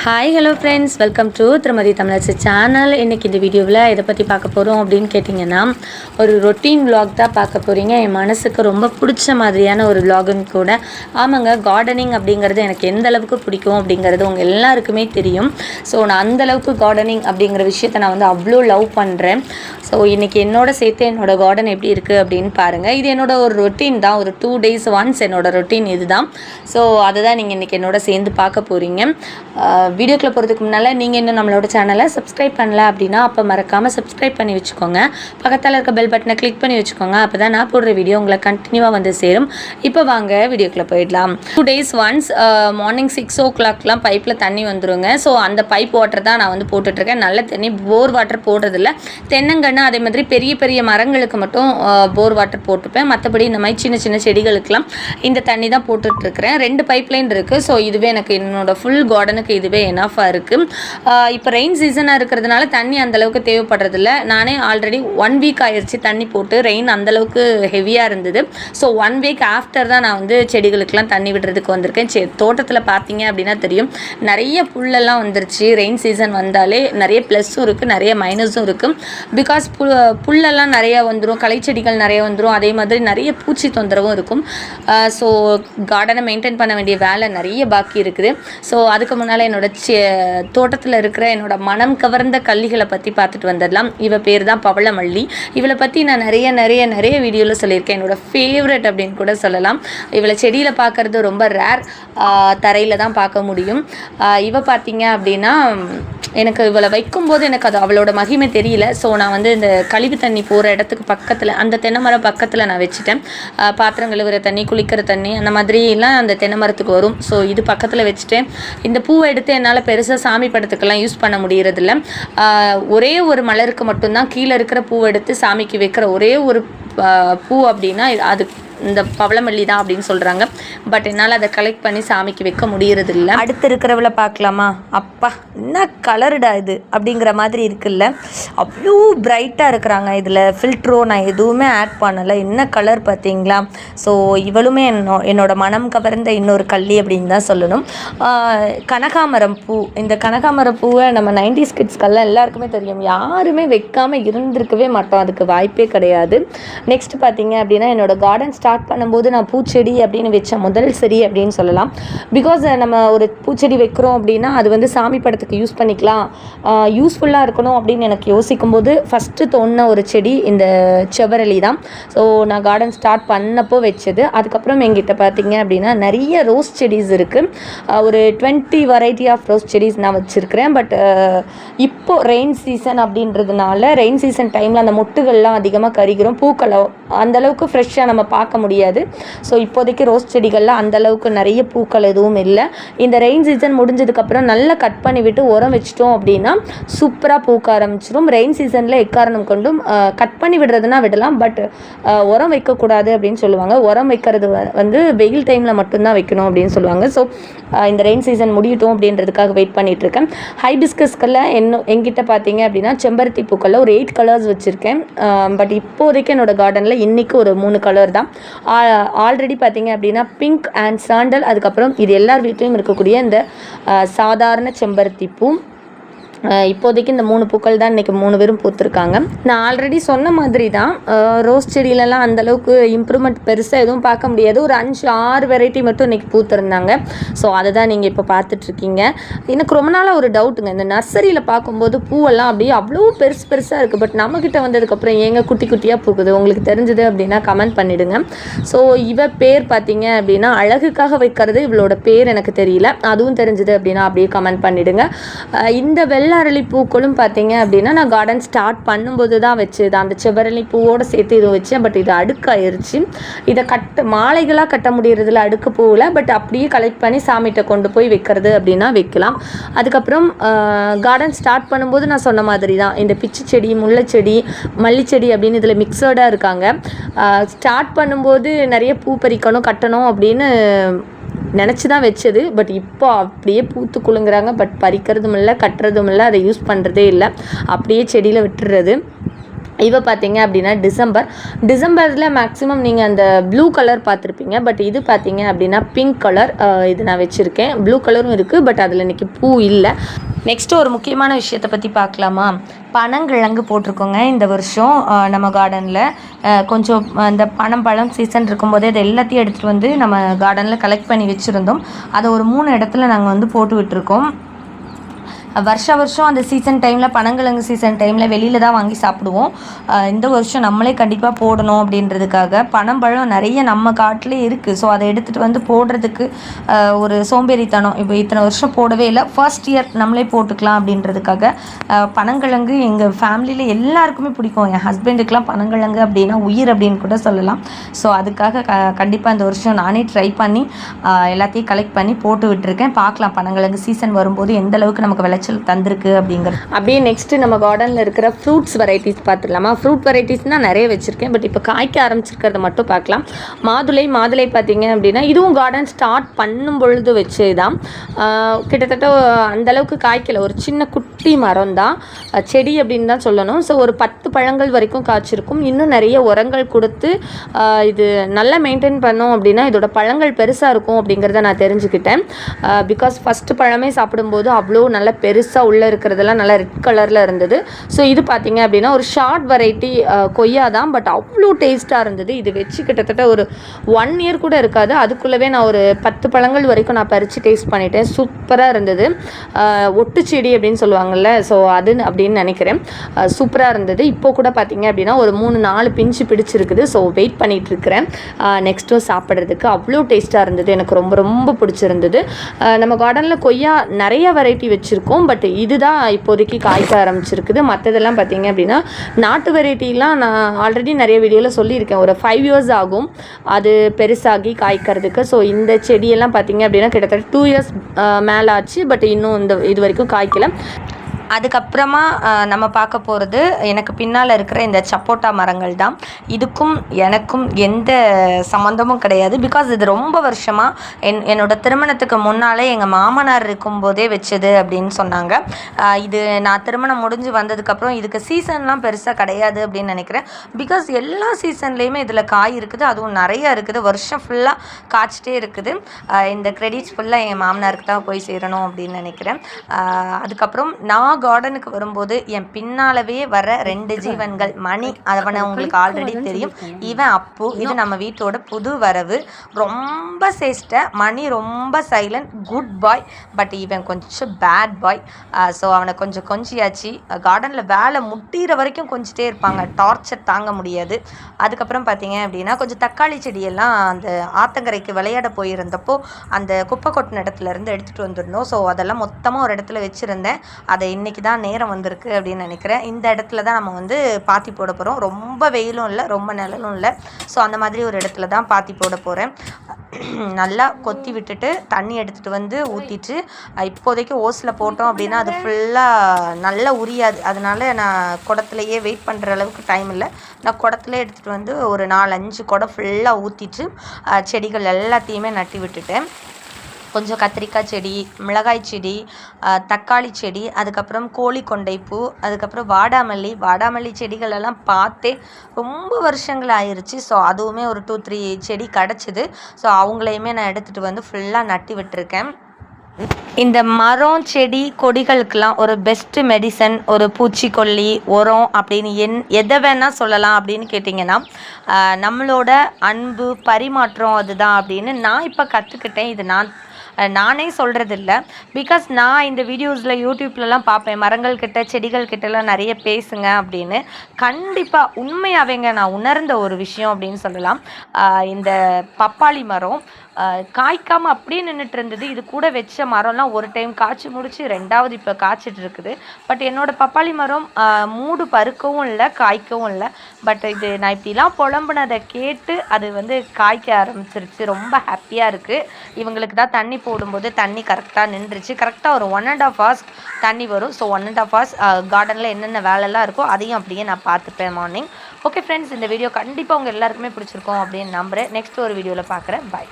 Hi hello friends welcome to Thirumathi Tamilarasu channel இன்றைக்கி இந்த வீடியோவில் இதை பற்றி பார்க்க போகிறோம் அப்படின்னு கேட்டிங்கன்னா ஒரு ரொட்டீன் விலாக் தான் பார்க்க போகிறீங்க என் மனசுக்கு ரொம்ப பிடிச்ச மாதிரியான ஒரு விலாகுன்னு கூட. ஆமாங்க கார்டனிங் அப்படிங்கிறது எனக்கு எந்த அளவுக்கு பிடிக்கும் அப்படிங்கிறது உங்கள் எல்லாருக்குமே தெரியும். ஸோ நான் அந்த அளவுக்கு கார்டனிங் அப்படிங்கிற விஷயத்த நான் வந்து அவ்வளோ லவ் பண்ணுறேன் ஸோ இன்றைக்கி என்னோட சேர்த்து என்னோடய கார்டன் எப்படி இருக்குது அப்படின்னு பாருங்கள் இது என்னோடய ஒரு ரொட்டீன் தான். ஒரு டூ டேஸ் ஒன்ஸ் என்னோடய ரொட்டீன் இதுதான் ஸோ அதை தான் நீங்கள் இன்றைக்கி என்னோட சேர்ந்து பார்க்க போகிறீங்க வீடியோக்குள்ளே போகிறதுக்கு முன்னால் நீங்கள் இன்னும் நம்மளோட சேனலை சப்ஸ்கிரைப் பண்ணல அப்படின்னா அப்போ மறக்காமல் சப்ஸ்கிரைப் பண்ணி வச்சுக்கோங்க. பக்கத்தில் இருக்க பெல் பட்டனை கிளிக் பண்ணி வச்சுக்கோங்க. அப்போ தான் நான் போடுற வீடியோ உங்களை கண்டினியூவாக வந்து சேரும். இப்போ வாங்க வீடியோக்குள்ளே போயிடலாம். Two days once morning six ஓ கிளாக்லாம் பைப்பில் தண்ணி வந்துருங்க. ஸோ அந்த பைப் வாட்டர் தான் நான் வந்து போட்டுட்ருக்கேன். நல்ல தண்ணி போர் வாட்டர் போடுறதில்ல. தென்னங்கன்று அதே மாதிரி பெரிய பெரிய மரங்களுக்கு மட்டும் போர் வாட்டர் போட்டுப்பேன். மற்றபடி இந்த மாதிரி சின்ன சின்ன செடிகளுக்கெல்லாம் இந்த தண்ணி தான் போட்டுட்ருக்கிறேன். ரெண்டு பைப்லைன் இருக்குது ஸோ இதுவே எனக்கு என்னோடய ஃபுல் கார்டனுக்கு இது இதுவே எனாஃபாக இருக்குது இப்போ ரெயின் சீசனாக இருக்கிறதுனால தண்ணி அந்தளவுக்கு தேவைப்படுறதில்ல. நானே ஆல்ரெடி ஒன் வீக் ஆயிடுச்சு தண்ணி போட்டு. ரெயின் அந்தளவுக்கு ஹெவியாக இருந்தது. ஸோ ஒன் வீக் ஆஃப்டர் தான் நான் வந்து செடிகளுக்கெலாம் தண்ணி விடுறதுக்கு வந்திருக்கேன். செ தோட்டத்தில் பார்த்தீங்க அப்படின்னா தெரியும். நிறைய புல்லெல்லாம் வந்துருச்சு. ரெயின் சீசன் வந்தாலே நிறைய ப்ளஸ்ஸும் இருக்குது நிறைய மைனஸும் இருக்குது பிகாஸ் பு புல்லெல்லாம் நிறைய வந்துடும் களைச்செடிகள் நிறைய வந்துடும் அதே மாதிரி நிறைய பூச்சி தொந்தரவும் இருக்கும். ஸோ கார்டனை மெயின்டைன் பண்ண வேண்டிய வேலை நிறைய பாக்கி இருக்குது. ஸோ அதுக்கு முன்னால் என்னோட செ தோட்டத்தில் இருக்கிற என்னோட மனம் கவர்ந்த கள்ளிகளை பற்றி பார்த்துட்டு வந்துடலாம். இவ பேர் தான் பவளமல்லி. இவளை பற்றி நான் நிறைய நிறைய நிறைய வீடியோவில் சொல்லியிருக்கேன். என்னோட ஃபேவரட் அப்படின்னு கூட சொல்லலாம். இவளை செடியில் பார்க்குறது ரொம்ப ரேர் தரையில் தான் பார்க்க முடியும். ஆஹ் இவ பார்த்தீங்க அப்படின்னா எனக்கு இவளை வைக்கும்போது எனக்கு அது அவளோட மகிமை தெரியல. ஸோ நான் வந்து இந்த கழிவு தண்ணி போகிற இடத்துக்கு பக்கத்தில் அந்த தென்னை மரம் பக்கத்தில் நான் வச்சுட்டேன். பாத்திரம் கழுவுற தண்ணி குளிக்கிற தண்ணி அந்த மாதிரிலாம் அந்த தென்னை மரத்துக்கு வரும். ஸோ இது பக்கத்தில் வச்சுட்டேன். இந்த பூவை எடுத்து என்னால் பெருசாக சாமி படத்துக்கெல்லாம் யூஸ் பண்ண முடியறதில்ல. ஒரே ஒரு மலருக்கு மட்டும்தான் கீழே இருக்கிற பூவை எடுத்து சாமிக்கு வைக்கிற ஒரே ஒரு பூ அப்படின்னா அது இந்த பவளமல்லி தான் அப்படின்னு சொல்கிறாங்க பட் என்னால் அதை கலெக்ட் பண்ணி சாமிக்கு வைக்க முடியறது இல்லை அடுத்து இருக்கிறவள பார்க்கலாமா? அப்பா என்ன கலருடா இது? அப்படிங்கிற மாதிரி இருக்குல்ல. அவ்வளோ பிரைட்டாக இருக்கிறாங்க இதில். ஃபில்ட்ரோ நான் எதுவுமே ஆட் பண்ணலை. என்ன கலர் பார்த்தீங்களா? ஸோ இவளுமே என்னோ என்னோட மனம் கவர்ந்த இன்னொரு கள்ளி அப்படின்னு தான் சொல்லணும். கனகாமரம் பூ. இந்த கனகாமரம் பூவை நம்ம நைன்டிஸ் கிட்ஸ்க்கெல்லாம் எல்லாருக்குமே தெரியும். யாருமே வைக்காமல் இருந்திருக்கவே மாட்டோம். அதுக்கு வாய்ப்பே கிடையாது. நெக்ஸ்ட் பார்த்தீங்க அப்படின்னா என்னோட கார்டன் ஸ்டார்ட் பண்ணும்போது நான் பூச்செடி அப்படின்னு வச்ச முதல் செடி அப்படின்னு சொல்லலாம். பிகாஸ் நம்ம ஒரு பூச்செடி வைக்கிறோம் அப்படின்னா அது வந்து சாமி படத்துக்கு யூஸ் பண்ணிக்கலாம். யூஸ்ஃபுல்லாக இருக்கணும் அப்படின்னு எனக்கு யோசிக்கும்போது ஃபஸ்ட்டு தோணுன ஒரு செடி இந்த செவரளி தான். ஸோ நான் கார்டன் ஸ்டார்ட் பண்ணப்போ வச்சது. அதுக்கப்புறம் எங்கிட்ட பார்த்தீங்க அப்படின்னா நிறைய ரோஸ் செடிஸ் இருக்குது ஒரு டுவெண்ட்டி வெரைட்டி ஆஃப் ரோஸ் செடிஸ் நான் வச்சுருக்கிறேன். பட் இப்போ ரெயின் சீசன் அப்படின்றதுனால ரெயின் சீசன் டைமில் அந்த மொட்டுகள்லாம் அதிகமாக கறிக்கிறோம் பூக்களை அந்த அளவுக்கு ஃப்ரெஷ்ஷாக நம்ம பார்க்க முடியாது. ஸோ இப்போதைக்கு ரோஸ் செடிகளில் அந்த அளவுக்கு நிறைய பூக்கள் எதுவும் இல்லை. இந்த ரெயின் சீசன் முடிஞ்சதுக்கப்புறம் நல்லா கட் பண்ணிவிட்டு உரம் வச்சிட்டோம் அப்படின்னா சூப்பராக பூக்க ஆரம்பிச்சிடும் ரெயின் சீசனில் எக்காரணம் கொண்டும் கட் பண்ணி விடுறதுனா விடலாம். பட் உரம் வைக்கக்கூடாது அப்படின்னு சொல்லுவாங்க. உரம் வைக்கிறது வந்து வெயில் டைமில் மட்டும்தான் வைக்கணும் அப்படின்னு சொல்லுவாங்க. ஸோ இந்த ரெயின் சீசன் முடியட்டும் அப்படின்றதுக்காக வெயிட் பண்ணிட்டு இருக்கேன். ஹைபிஸ்கஸ்களில் என்ன எங்கிட்ட பார்த்தீங்க அப்படின்னா செம்பருத்தி பூக்களில் ஒரு எயிட் கலர்ஸ் வச்சுருக்கேன். பட் இப்போதைக்கு என்னோட கார்டனில் இன்றைக்கி ஒரு மூணு கலர் தான். ஆல்ரெடி பார்த்தீங்க அப்படின்னா பிங்க் அண்ட் சாண்டல் அதுக்கப்புறம் இது எல்லார் வீட்லேயும் இருக்கக்கூடிய இந்த சாதாரண செம்பருத்தி பூ. இப்போதைக்கு இந்த மூணு பூக்கள் தான் இன்றைக்கி மூணு பேரும் பூத்துருக்காங்க. நான் ஆல்ரெடி சொன்ன மாதிரி தான் ரோஸ் செடியிலலாம் அந்தளவுக்கு இம்ப்ரூவ்மெண்ட் பெருசாக எதுவும் பார்க்க முடியாது. ஒரு அஞ்சு ஆறு வெரைட்டி மட்டும் இன்றைக்கி பூத்துருந்தாங்க. ஸோ அதை தான் நீங்கள் இப்போ பார்த்துட்ருக்கீங்க. எனக்கு ரொம்ப நாளாக ஒரு டவுட்டுங்க இந்த நர்சரியில் பார்க்கும்போது பூவெல்லாம் அப்படியே அவ்வளோ பெருசு பெருசாக இருக்குது பட் நம்மக்கிட்ட வந்ததுக்கப்புறம் ஏங்க குட்டி குட்டியாக பூக்குது? உங்களுக்கு தெரிஞ்சது அப்படின்னா கமெண்ட் பண்ணிவிடுங்க ஸோ இவ பேர் பார்த்தீங்க அப்படின்னா அழகுக்காக வைக்கிறது இவளோட பேர் எனக்கு தெரியல. அதுவும் தெரிஞ்சது அப்படின்னா அப்படியே கமெண்ட் பண்ணிவிடுங்க இந்த வெள்ளை அரளி பூக்களும் பார்த்தீங்க அப்படின்னா நான் கார்டன் ஸ்டார்ட் பண்ணும்போது தான் வச்சது. அந்த செவ்வரளி பூவோடு சேர்த்து இதுவும் வச்சேன். பட் இது அடுக்காயிருச்சு. இதை கட்ட மாலைகளாக கட்ட முடியறதில்ல அடுக்கு பூவில். பட் அப்படியே கலெக்ட் பண்ணி சாமிகிட்ட கொண்டு போய் வைக்கிறது அப்படின்னா வைக்கலாம். அதுக்கப்புறம் கார்டன் ஸ்டார்ட் பண்ணும்போது நான் சொன்ன மாதிரி தான். இந்த பிச்சு செடி முல்லை செடி மல்லிச்செடி அப்படின்னு இதில் மிக்சர்டாக இருக்காங்க. ஸ்டார்ட் பண்ணும்போது நிறைய பூ பறிக்கணும் கட்டணும் அப்படின்னு நினச்சி தான் வச்சது பட் இப்போ அப்படியே பூத்து குலுங்குறாங்க. பட் பறிக்கிறதும் இல்லை கட்டுறதும் இல்லை அதை யூஸ் பண்ணுறதே இல்லை. அப்படியே செடியில் விட்டுறது. இவ பார்த்தீங்க அப்படின்னா டிசம்பர். டிசம்பரில் மேக்ஸிமம் நீங்கள் அந்த ப்ளூ கலர் பார்த்துருப்பீங்க. பட் இது பார்த்தீங்க அப்படின்னா பிங்க் கலர் இது நான் வச்சுருக்கேன். ப்ளூ கலரும் இருக்குது பட் அதில் இன்றைக்கி பூ இல்லை. நெக்ஸ்ட்டு ஒரு முக்கியமான விஷயத்தை பற்றி பார்க்கலாமா? பனங்கிழங்கு போட்டிருக்கோங்க. இந்த வருஷம் நம்ம கார்டனில் கொஞ்சம் இந்த பனம் பழம் சீசன் இருக்கும்போதே அது எல்லாத்தையும் எடுத்துகிட்டு வந்து நம்ம கார்டனில் கலெக்ட் பண்ணி வச்சுருந்தோம். அதை ஒரு மூணு இடத்துல நாங்கள் வந்து போட்டு விட்டுருக்கோம். வருஷ வருஷம் அந்த சீசன் டைமில் பனங்கிழங்கு சீசன் டைமில் வெளியில் தான் வாங்கி சாப்பிடுவோம். இந்த வருஷம் நம்மளே கண்டிப்பாக போடணும் அப்படின்றதுக்காக பனம்பழம் நிறைய நம்ம காட்டிலே இருக்குது ஸோ அதை எடுத்துகிட்டு வந்து போடுறதுக்கு ஒரு சோம்பேறித்தனம். இப்போ இத்தனை வருஷம் போடவே இல்லை. ஃபர்ஸ்ட் இயர் நம்மளே போட்டுக்கலாம் அப்படின்றதுக்காக பனங்கிழங்கு எங்கள் ஃபேமிலியில் எல்லாருக்குமே பிடிக்கும். என் ஹஸ்பண்டுக்கெலாம் பனங்கிழங்கு அப்படின்னா உயிர் அப்படின்னு கூட சொல்லலாம். ஸோ அதுக்காக க கண்டிப்பாக இந்த வருஷம் நானே ட்ரை பண்ணி எல்லாத்தையும் கலெக்ட் பண்ணி போட்டு விட்டுருக்கேன். பார்க்கலாம் பனங்கிழங்கு சீசன் வரும்போது எந்த அளவுக்கு நமக்கு விளைச்சல் தந்திருக்கு அப்படிங்கிற அப்படியே நெக்ஸ்ட்டு நம்ம கார்டனில் இருக்கிற ஃப்ரூட்ஸ் வெரைட்டிஸ் பார்த்துடலாமா? ஃப்ரூட் வெரைட்டிஸ்னால் நிறைய வச்சுருக்கேன். பட் இப்போ காய்க்க ஆரம்பிச்சிருக்கிறத மட்டும் பார்க்கலாம். மாதுளை மாதுளை பார்த்தீங்க அப்படின்னா இதுவும் கார்டன் ஸ்டார்ட் பண்ணும் பொழுது வச்சு தான் கிட்டத்தட்ட அந்த அளவுக்கு காய்க்கல. ஒரு சின்ன குட்டி மரம் தான். செடி அப்படின்னு தான் சொல்லணும். ஸோ ஒரு பத்து பழங்கள் வரைக்கும் காய்ச்சிருக்கும். இன்னும் நிறைய உரங்கள் கொடுத்து இது நல்லா மெயின்டைன் பண்ணோம் அப்படின்னா இதோட பழங்கள் பெருசாக இருக்கும் அப்படிங்கிறத நான் தெரிஞ்சுக்கிட்டேன். பிகாஸ் ஃபஸ்ட்டு பழமே சாப்பிடும்போது அவ்வளோ நல்ல பெருசாக உள்ளே இருக்கிறதெல்லாம் நல்லா ரெட் கலரில் இருந்தது. ஸோ இது பார்த்தீங்க அப்படின்னா ஒரு ஷார்ட் வெரைட்டி கொய்யா தான். பட் அவ்வளோ டேஸ்ட்டாக இருந்தது. இது வச்சு கிட்டத்தட்ட ஒரு ஒன் இயர் கூட இருக்காது. அதுக்குள்ளவே நான் ஒரு பத்து பழங்கள் வரைக்கும் நான் பறித்து டேஸ்ட் பண்ணிட்டேன். சூப்பராக இருந்தது. ஒட்டு செடி அப்படின்னு சொல்லுவாங்கள்ல ஸோ அது அப்படின்னு நினைக்கிறேன். சூப்பராக இருந்தது. இப்போ கூட பார்த்திங்க அப்படின்னா ஒரு மூணு நாலு பிஞ்சு பிடிச்சிருக்குது. ஸோ வெயிட் பண்ணிட்டு இருக்கிறேன். நெக்ஸ்ட்டும் சாப்பிட்றதுக்கு. அவ்வளோ டேஸ்ட்டாக இருந்தது. எனக்கு ரொம்ப ரொம்ப பிடிச்சிருந்தது. நம்ம கார்டனில் கொய்யா நிறைய வெரைட்டி வச்சுருக்கோம். பட் இதுதான் இப்போதைக்கு காய்க்க ஆரம்பிச்சிருக்குது. மற்றதெல்லாம் பார்த்தீங்க அப்படின்னா நாட்டு வெரைட்டிலாம் நான் ஆல்ரெடி நிறைய வீடியோவில் சொல்லியிருக்கேன். ஒரு ஃபைவ் இயர்ஸ் ஆகும். அது பெருசாகி காய்க்கிறதுக்கு. ஸோ இந்த செடியெல்லாம் பார்த்தீங்க அப்படின்னா கிட்டத்தட்ட டூ இயர்ஸ் மேலே ஆச்சு பட் இன்னும் இந்த இது வரைக்கும் காய்க்கல. அதுக்கப்புறமா நம்ம பார்க்க போகிறது எனக்கு பின்னால் இருக்கிற இந்த சப்போட்டா மரங்கள் தான். இதுக்கும் எனக்கும் எந்த சம்மந்தமும் கிடையாது. பிகாஸ் இது ரொம்ப வருஷமாக என் என்னோட திருமணத்துக்கு முன்னாலே எங்கள் மாமனார் இருக்கும்போதே வச்சது அப்படின்னு சொன்னாங்க. இது நான் திருமணம் முடிஞ்சு வந்ததுக்கப்புறம் இதுக்கு சீசன்லாம் பெருசாக கிடையாது அப்படின்னு நினைக்கிறேன். பிகாஸ் எல்லா சீசன்லேயுமே இதில் காய் இருக்குது அதுவும் நிறையா இருக்குது. வருஷம் ஃபுல்லாக காய்ச்சிட்டே இருக்குது. இந்த கிரெடிட்ஸ் ஃபுல்லாக என் மாமனாருக்கு தான் போய் சேரணும் அப்படின்னு நினைக்கிறேன். அதுக்கப்புறம் நான் கார்டனுக்கு வரும்போது என் பின்னாலவே வர ரெண்டு ஜீவன்கள் மணி அவனை உங்களுக்கு ஆல்ரெடி தெரியும். இவன் அப்பு இது நம்ம வீட்டோட புது வரவு. ரொம்ப சேஷ்ட மணி ரொம்ப சைலண்ட் குட் பாய் பட் இவன் கொஞ்சம் பேட் பாய் ஸோ அவனை கொஞ்சம் கொஞ்சியாச்சு. கார்டனில் வேலை முட்டிற வரைக்கும் கொஞ்சிட்டே இருப்பாங்க. டார்ச்சர் தாங்க முடியாது. அதுக்கப்புறம் பார்த்தீங்க அப்படின்னா கொஞ்சம் தக்காளி செடியெல்லாம் அந்த ஆத்தங்கரைக்கு விளையாட போயிருந்தப்போ அந்த குப்பை கொட்டின இடத்துல இருந்து எடுத்துகிட்டு வந்திருந்தோம் ஸோ அதெல்லாம் மொத்தமாக ஒரு இடத்துல வச்சுருந்தேன். அதை இன்றைக்கி தான் நேரம் வந்திருக்கு அப்படின்னு நினைக்கிறேன். இந்த இடத்துல தான் நம்ம வந்து பாத்தி போட போகிறோம் ரொம்ப வெயிலும் இல்லை ரொம்ப நிழலும் இல்லை. ஸோ அந்த மாதிரி ஒரு இடத்துல தான் பாத்தி போட போகிறேன் நல்லா கொத்தி விட்டுட்டு தண்ணி எடுத்துகிட்டு வந்து ஊற்றிட்டு இப்போதைக்கு ஓஸில் போட்டோம் அப்படின்னா அது ஃபுல்லாக நல்லா உரியாது. அதனால நான் குடத்துலையே வெயிட் பண்ணுற அளவுக்கு டைம் இல்லை. நான் குடத்துல எடுத்துகிட்டு வந்து ஒரு நாலு அஞ்சு குடம் ஃபுல்லாக ஊற்றிட்டு செடிகள் எல்லாத்தையுமே நட்டி விட்டுட்டேன். கொஞ்சம் கத்திரிக்காய் செடி மிளகாய் செடி தக்காளி செடி அதுக்கப்புறம் கோழி கொண்டைப்பூ அதுக்கப்புறம் வாடாமல்லி. வாடாமல்லி செடிகளெல்லாம் பார்த்தே ரொம்ப வருஷங்கள் ஆயிடுச்சு ஸோ அதுவுமே ஒரு டூ த்ரீ செடி கிடச்சிது. ஸோ அவங்களையுமே நான் எடுத்துகிட்டு வந்து ஃபுல்லாக நட்டி விட்டுருக்கேன். இந்த மரம் செடி கொடிகளுக்கெல்லாம் ஒரு பெஸ்ட்டு மெடிசன் ஒரு பூச்சிக்கொல்லி உரம் அப்படின்னு என் எதை வேணால் சொல்லலாம் அப்படின்னு கேட்டிங்கன்னா நம்மளோட அன்பு பரிமாற்றம் அதுதான் அப்படின்னு நான் இப்போ கற்றுக்கிட்டேன் இது நான் நானே சொல்கிறதில்ல பிகாஸ் நான் இந்த வீடியோஸில் யூடியூப்லலாம் பார்ப்பேன். மரங்கள் கிட்ட செடிகள் கிட்டலாம் நிறைய பேசுங்க அப்படின்னு. கண்டிப்பாக உண்மையாவேங்க நான் உணர்ந்த ஒரு விஷயம் அப்படின்னு சொல்லலாம். இந்த பப்பாளி மரம் காய்க்காமல் அப்படியே நின்றுட்டு இருந்தது இது கூட வச்ச மரம்லாம் ஒரு டைம் காய்ச்சி முடிச்சு ரெண்டாவது இப்போ காய்ச்சிட்டு இருக்குது பட் என்னோடய பப்பாளி மரம் மூடு பருக்கவும் இல்லை காய்க்கவும் இல்லை. பட் இது நான் இப்படிலாம் புலம்புனதை கேட்டு அது வந்து காய்க்க ஆரம்பிச்சிருச்சு. ரொம்ப ஹாப்பியாக இருக்குது இவங்களுக்கு தான் தண்ணி போடும்போது தண்ணி கரெக்டாக நின்றுச்சு. கரெக்டாக ஒரு ஒன் அண்ட் ஆஃப் ஹவர்ஸ் தண்ணி வரும். So one and half hours கார்டனில் என்னென்ன வேலைலாம் இருக்கோ அதையும் அப்படியே நான் பார்த்துப்பேன் மார்னிங் ஓகே ஃப்ரெண்ட்ஸ் இந்த வீடியோ கண்டிப்பாக உங்கள் எல்லாருக்குமே பிடிச்சிருக்கோம் அப்படின்னு நம்புகிறேன் நெக்ஸ்ட் ஒரு வீடியோவில் பார்க்குறேன். பை